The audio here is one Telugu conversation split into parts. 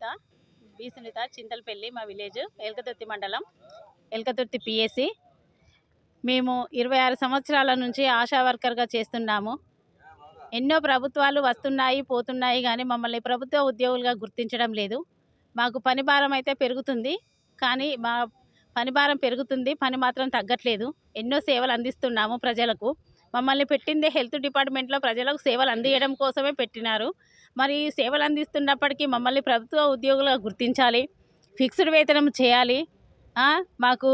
సునీత బి సునీత చింతలపల్లి మా విలేజ్ ఎల్కతుర్తి మండలం ఎల్కతుర్తి పిఎస్సి మేము ఇరవై ఆరు సంవత్సరాల నుంచి ఆశా వర్కర్గా చేస్తున్నాము. ఎన్నో ప్రభుత్వాలు వస్తున్నాయి పోతున్నాయి కానీ మమ్మల్ని ప్రభుత్వ ఉద్యోగులుగా గుర్తించడం లేదు. మాకు పని భారం అయితే పెరుగుతుంది కానీ మా పని భారం పెరుగుతుంది పని మాత్రం తగ్గట్లేదు. ఎన్నో సేవలు అందిస్తున్నాము ప్రజలకు. మమ్మల్ని పెట్టిందే హెల్త్ డిపార్ట్మెంట్లో ప్రజలకు సేవలు అందించడం కోసమే పెట్టినారు. మరి సేవలు అందిస్తున్నప్పటికీ మమ్మల్ని ప్రభుత్వ ఉద్యోగులుగా గుర్తించాలి ఫిక్స్డ్ వేతనం చేయాలి మాకు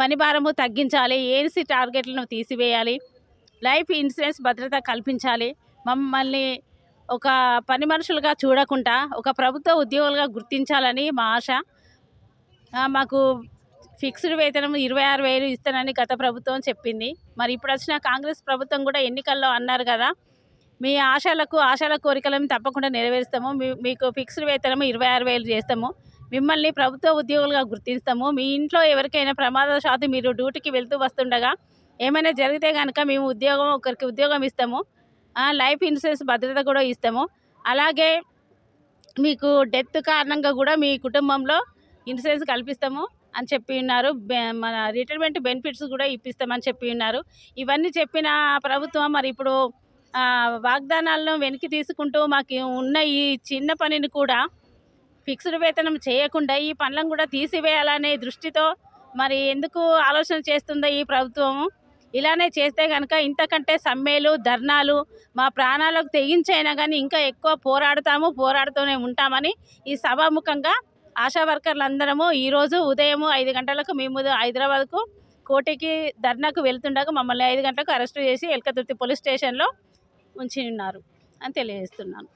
పని భారము తగ్గించాలి ఏసీ టార్గెట్లను తీసివేయాలి లైఫ్ ఇన్సూరెన్స్ భద్రత కల్పించాలి. మమ్మల్ని ఒక పని మనుషులుగా చూడకుండా ఒక ప్రభుత్వ ఉద్యోగులుగా గుర్తించాలని మా ఆశ. మాకు ఫిక్స్డ్ వేతనం ఇరవై ఆరు వేలు ఇస్తానని గత ప్రభుత్వం చెప్పింది. మరి ఇప్పుడు వచ్చిన కాంగ్రెస్ ప్రభుత్వం కూడా ఎన్నికల్లో అన్నారు కదా మీ ఆశలకు ఆశల కోరికలను తప్పకుండా నెరవేరుస్తాము. మీ- మీకు ఫిక్స్డ్ వేతనం ఇరవై ఆరు వేలు చేస్తాము. మిమ్మల్ని ప్రభుత్వ ఉద్యోగులుగా గుర్తిస్తాము. మీ ఇంట్లో ఎవరికైనా ప్రమాదశాత్తు మీరు డ్యూటీకి వెళ్తూ వస్తుండగా ఏమైనా జరిగితే కనుక మేము ఉద్యోగం ఒకరికి ఉద్యోగం ఇస్తాము. లైఫ్ ఇన్సూరెన్స్ భద్రత కూడా ఇస్తాము. అలాగే మీకు డెత్ కారణంగా కూడా మీ కుటుంబంలో ఇన్సూరెన్స్ కల్పిస్తాము అని చెప్పి ఉన్నారు. బె- మన రిటైర్మెంట్ బెనిఫిట్స్ కూడా ఇప్పిస్తామని చెప్పి ఉన్నారు. ఇవన్నీ చెప్పిన ప్రభుత్వం మరి ఇప్పుడు వాగ్దానాలను వెనక్కి తీసుకుంటూ మాకు ఉన్న ఈ చిన్న పనిని కూడా ఫిక్స్డ్ వేతనం చేయకుండా ఈ పనులను కూడా తీసివేయాలనే దృష్టితో మరి ఎందుకు ఆలోచన చేస్తుందో ఈ ప్రభుత్వం. ఇలానే చేస్తే కనుక ఇంతకంటే సమ్మెలు ధర్నాలు మా ప్రాణాలకు తెగించైనా కానీ ఇంకా ఎక్కువ పోరాడుతాము పోరాడుతూనే ఉంటామని ఈ సభాముఖంగా ఆశా వర్కర్లు అందరము ఈరోజు ఉదయం ఐదు గంటలకు మేము హైదరాబాద్కు కోటికి ధర్నాకు వెళ్తుండగా మమ్మల్ని ఐదు గంటలకు అరెస్ట్ చేసి ఎల్కతుర్తి పోలీస్ స్టేషన్లో ఉంచి ఉన్నారు అని తెలియజేస్తున్నాను.